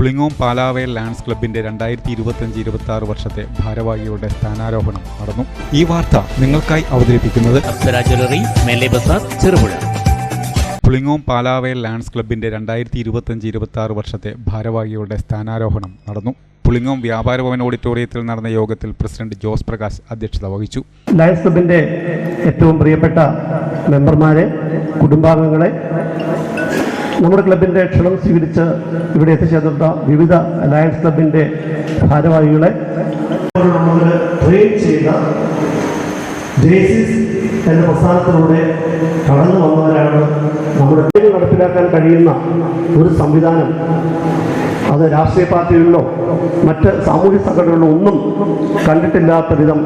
Pulingome Palavel lands ക്ലബിന്റെ രണ്ടായിരത്തി ഇരുപത്തിയഞ്ച് ഇരുപത്തി ആറ് വർഷത്തെ ഭാരവാഹികളുടെ സ്ഥാനാരോഹണം നടന്നു. ഈ വാർത്ത നിങ്ങൾക്കായി അവതരിപ്പിക്കുന്നത് ചെറുപുഴ. പുളിങ്ങോം പാലാവേൽ ലാൻഡ്സ് ക്ലബിന്റെ രണ്ടായിരത്തി ഇരുപത്തിയഞ്ച് ഇരുപത്തി ആറ് വർഷത്തെ ഭാരവാഹികളുടെ സ്ഥാനാരോഹണം നടന്നു. പുളിങ്ങോം വ്യാപാര ഭവൻ ഓഡിറ്റോറിയത്തിൽ നടന്ന യോഗത്തിൽ പ്രസിഡന്റ് ജോസ് പ്രകാശ് അധ്യക്ഷത വഹിച്ചു. ലയൻസ് ക്ലബിന്റെ ഏറ്റവും പ്രിയപ്പെട്ട മെമ്പർമാരെ കുടുംബാംഗങ്ങളെ നമ്മുടെ ക്ലബിന്റെ ക്ഷണം സ്വീകരിച്ച് ഇവിടെ എത്തിച്ചേർന്ന വിവിധ ലയൺസ് ക്ലബിന്റെ ഭാരവാഹികളെ നമ്മൾ ട്രെയിൻ ചെയ്ത ജേസിസ് എന്ന പ്രസ്ഥാനത്തിലൂടെ കടന്നു വന്നവരാണ് നമ്മുടെ പേര് നടപ്പിലാക്കാൻ കഴിയുന്ന ഒരു സംവിധാനം. അത് രാഷ്ട്രീയ പാർട്ടികളിലോ മറ്റ് സാമൂഹ്യ സംഘടനകളിലോ ഒന്നും കണ്ടിട്ടില്ലാത്ത വിധം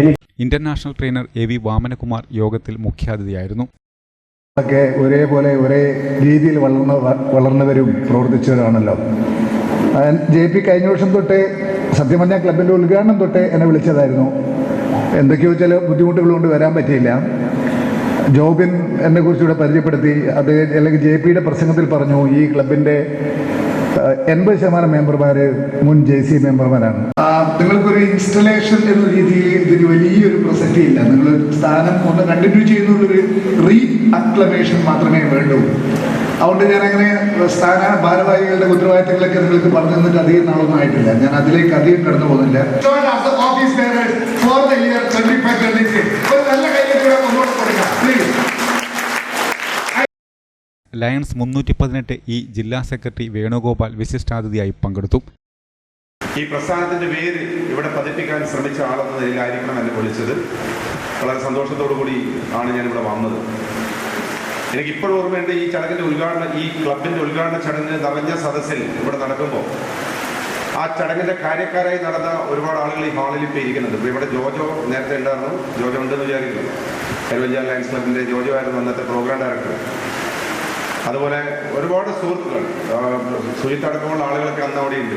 എനിക്ക് international trainer A V Vamanakumar യോഗത്തിൽ മുഖ്യാതിഥിയായിരുന്നു. ഒക്കെ ഒരേപോലെ ഒരേ രീതിയിൽ വളർന്ന വളർന്നവരും പ്രവർത്തിച്ചവരാണല്ലോ. ജെ പി കഴിഞ്ഞ വർഷം തൊട്ടേ സത്യം പറഞ്ഞാൽ ക്ലബിന്റെ ഉദ്ഘാടനം തൊട്ടേ എന്നെ വിളിച്ചതായിരുന്നു. എന്തൊക്കെയോ ചില ബുദ്ധിമുട്ടുകൾ കൊണ്ട് വരാൻ പറ്റിയില്ല. ജോബിൻ എന്നെ കുറിച്ചുകൂടെ പരിചയപ്പെടുത്തി അത് അല്ലെങ്കിൽ ജെ പിയുടെ പ്രസംഗത്തിൽ പറഞ്ഞു ഈ ക്ലബിന്റെ എൺപത് ശതമാനം മെമ്പർമാർ മുൻ ജെ സി മെമ്പർമാരാണ്. നിങ്ങൾക്കൊരു ഇൻസ്റ്റലേഷൻ എന്ന രീതിയിൽ ഇതിന് വലിയൊരു പ്രസക്തി ഇല്ല. നിങ്ങൾ സ്ഥാനം ഒന്ന് കണ്ടിന്യൂ ചെയ്യുന്നുള്ളൊരു റീ അക്ലമേഷൻ മാത്രമേ വേണ്ടൂ. അതുകൊണ്ട് ഞാൻ അങ്ങനെ സ്ഥാന ഭാരവാഹികളുടെ ഉത്തരവാദിത്തങ്ങളൊക്കെ നിങ്ങൾക്ക് പറഞ്ഞു തന്നിട്ട് അധികം നാളൊന്നും ആയിട്ടില്ല. ഞാൻ അതിലേക്ക് അധികം കടന്നു പോകുന്നില്ല. ഒരു നല്ല കയ്യിൽ ലയൺസ് മുന്നൂറ്റി പതിനെട്ട് ഇ ജില്ലാ സെക്രട്ടറി വേണുഗോപാൽ വിശിഷ്ടാതിഥിയായി പങ്കെടുത്തു. ഈ പ്രസ്ഥാനത്തിന്റെ പേര് ഇവിടെ പതിപ്പിക്കാൻ ശ്രമിച്ച ആളെന്ന നിലയിലായിരിക്കണം എന്നെ വിളിച്ചത്. വളരെ സന്തോഷത്തോടു കൂടി ആണ് ഞാൻ ഇവിടെ വന്നത്. എനിക്ക് ഇപ്പോഴും ഓർമ്മയുണ്ട് ഈ ചടങ്ങിന്റെ ഉദ്ഘാടന ഈ ക്ലബിന്റെ ഉദ്ഘാടന ചടങ്ങിന് നിറഞ്ഞ സദസ്സിൽ ഇവിടെ നടക്കുമ്പോൾ. ആ ചടങ്ങിന്റെ കാര്യക്കാരായി നടന്ന ഒരുപാട് ആളുകൾ ഈ ഹാളിൽ ഇപ്പോൾ ഇരിക്കുന്നുണ്ട്. ഇപ്പോൾ ഇവിടെ ജോജോ നേരത്തെ ഉണ്ടായിരുന്നു. ജോജോ ഉണ്ടെന്ന് വിചാരിക്കുന്നു. കരുവഞ്ചാൽ ലയൻസ് ക്ലബിന്റെ ജോജോ ആയിരുന്നു അന്നത്തെ പ്രോഗ്രാം ഡയറക്ടർ. അതുപോലെ ഒരുപാട് സുഹൃത്തുക്കൾ. ആ, സുജിത്ത് അടക്കമുള്ള ആളുകളൊക്കെ അന്ന് അവിടെ ഉണ്ട്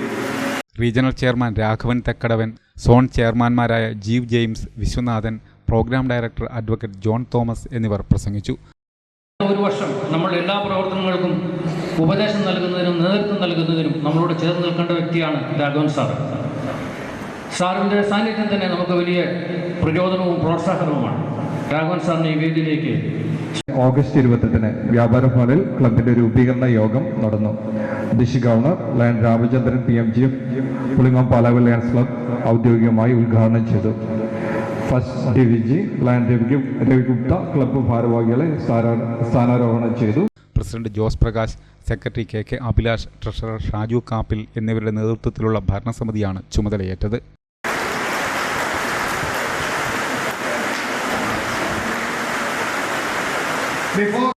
regional chairman Raghavan Thekkadavan zone ചെയർമാൻമാരായ Jeev James Viswanathan programme director advocate John Thomas എന്നിവർ പ്രസംഗിച്ചു. ഒരു വർഷം നമ്മൾ എല്ലാ പ്രവർത്തനങ്ങൾക്കും ഉപദേശം നൽകുന്നതിനും നേതൃത്വം നൽകുന്നതിനും നമ്മളോട് ചേർന്ന് നിൽക്കേണ്ട വ്യക്തിയാണ് രാഘവൻ സാർ സാറിന്റെ സാന്നിധ്യം തന്നെ നമുക്ക് വലിയ പ്രചോദനവും പ്രോത്സാഹനവുമാണ്. രാഘവൻ സാറിനെ ഈ വേദിയിലേക്ക് ഓഗസ്റ്റ് ഇരുപത്തെട്ടിന് വ്യാപാര ഹാളിൽ ക്ലബിന്റെ രൂപീകരണ യോഗം നടന്നു. ദിശി governor land Ramachandran P M J F Pulingam Palavu Lions Club ഔദ്യോഗികമായി ഉദ്ഘാടനം ചെയ്തു. First D V G lion Ravi Ravigupta club ഭാരവാഹികളെ സ്ഥാനാരോഹണം ചെയ്തു. President Jose Prakash secretary K K Abhilash treasurer Shaju Kappil എന്നിവരുടെ നേതൃത്വത്തിലുള്ള ഭരണസമിതിയാണ് ചുമതലയേറ്റത്. Before